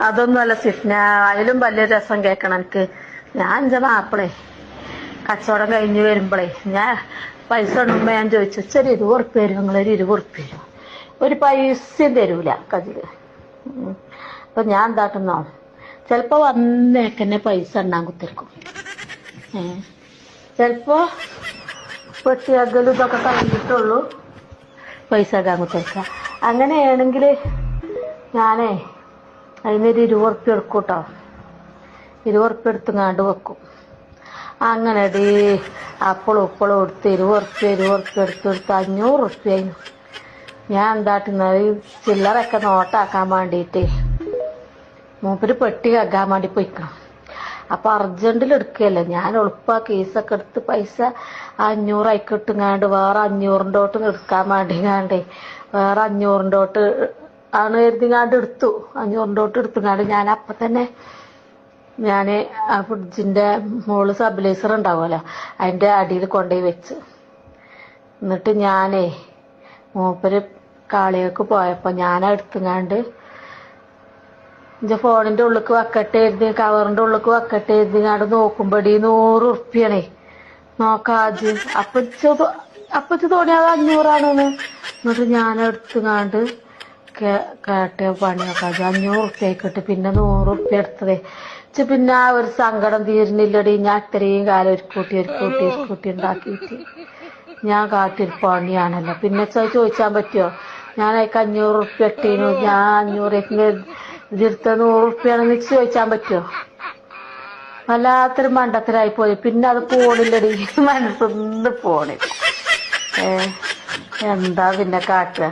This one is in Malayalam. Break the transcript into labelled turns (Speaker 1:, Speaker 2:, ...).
Speaker 1: അതൊന്നുമല്ല സിഫ്ന. അതിലും വലിയ രസം കേക്കണം എനിക്ക്. ഞാൻ എന്റെ മാപ്പിളേ. കച്ചവടം കഴിഞ്ഞു വരുമ്പളേ ഞാൻ പൈസ ഉണ്ടുമ്പോ ഞാൻ ചോദിച്ചു ചെറിയ ഇരുപത് ഉറുപ്പ് തരും ഒരു ഇരുപത് ഉറുപ്പ് തരും ഒരു പൈസയും തരൂല കജിൽ ഉം. അപ്പൊ ഞാൻ എന്താക്കുന്നോ ചിലപ്പോ വന്നേക്കന്നെ പൈസ എണ്ണാൻ കുത്തിരിക്കും. ഏ. ചിലപ്പോ വെട്ടിയകലും ഇതൊക്കെ കഴിഞ്ഞിട്ടുള്ളൂ പൈസ ഇടാൻ കുത്തിരിക്ക അങ്ങനെയാണെങ്കിൽ ഞാനേ അതിനൊരു ഇരുപത് ഉറുപ്പ്യ എടുക്കും കേട്ടോ ഇരുപത് ഉറുപ്പ്യ എടുത്തുങ്ങാണ്ട് വെക്കും. അങ്ങനെ ഡീ അപ്പോഴും ഇപ്പോഴും എടുത്ത് ഇരുപത് ഉറുപ്പ്യ എടുത്ത് എടുത്ത് അഞ്ഞൂറ് ഉറുപ്പ്യ ഞാൻ എന്താട്ടുന്നത് ചില്ലറൊക്കെ നോട്ടാക്കാൻ വേണ്ടിയിട്ട് മൂപ്പര് പെട്ടി കക്കാൻ വേണ്ടി പോയിക്കണം. അപ്പൊ അർജന്റിൽ എടുക്കുകയല്ലേ ഞാൻ എളുപ്പ കേസൊക്കെ എടുത്ത് പൈസ അഞ്ഞൂറ് അയക്കിട്ടുങ്ങാണ്ട് വേറെ അഞ്ഞൂറിന്റെ തൊട്ട് എടുക്കാൻ വേണ്ടിങ്ങാണ്ട്. വേറെ അഞ്ഞൂറിന്റെ തൊട്ട് ആണ് കരുതിങ്ങാണ്ട് എടുത്തു. അഞ്ഞൂറിന്റെ തൊട്ട് എടുത്തുങ്ങാണ്ട് ഞാൻ അപ്പൊ തന്നെ ഞാൻ ആ ഫ്രിഡ്ജിന്റെ മുകളിൽ സബിലൈസർ ഉണ്ടാവുമല്ലോ അതിന്റെ അടിയിൽ കൊണ്ടുപോയി വെച്ച്. എന്നിട്ട് ഞാനേ മൂപ്പര് കാളികൾക്ക് പോയപ്പോ ഞാൻ എടുത്തുങ്ങാണ്ട് എന്റെ ഫോണിന്റെ ഉള്ളിക്ക് വക്കട്ടെ എഴുതി കവറിന്റെ ഉള്ളിക്ക് വെക്കട്ടെ എഴുതിങ്ങാണ്ട് നോക്കുമ്പോടി നൂറ് ഉറുപ്പിയാണേ. നോക്കാജ് അപ്പച്ചു അപ്പച്ചു തോന്നി അഞ്ഞൂറാണെന്ന്. എന്നിട്ട് ഞാൻ എടുത്തുങ്ങാണ്ട് കേട്ട പണിയൊക്കെ. അഞ്ഞൂറ് ഉറുപ്പ്യ ആയിക്കോട്ടെ പിന്നെ നൂറ് ഉറുപ്പ്യ എടുത്തത്. ഇച്ച് പിന്നെ ആ ഒരു സങ്കടം തീരുന്നില്ലടി. ഞാൻ ഇത്രയും കാലം ഒരു കൂട്ടി ഒരു കൂട്ടി ഒരു കൂട്ടി ഉണ്ടാക്കിയിട്ട് ഞാൻ കാട്ടിയൊരു പണിയാണല്ലോ. പിന്നെ ചോദിച്ചാൻ പറ്റുമോ ഞാൻ അതിക്ക് അഞ്ഞൂറ് ഉറുപ്പ്യ ഇട്ടീനു. ഞാൻ അഞ്ഞൂറ് ഇതിർത്ത നൂറ് ഉറുപ്പ്യാണെന്ന് ചോദിച്ചാൻ പറ്റുമോ വല്ലാത്തൊരു മണ്ടത്തിലായി പോയി. പിന്നെ അത് പോണില്ലടി. മനസ്സൊന്ന് പോണില്ല. എന്താ പിന്നെ കാട്ടുക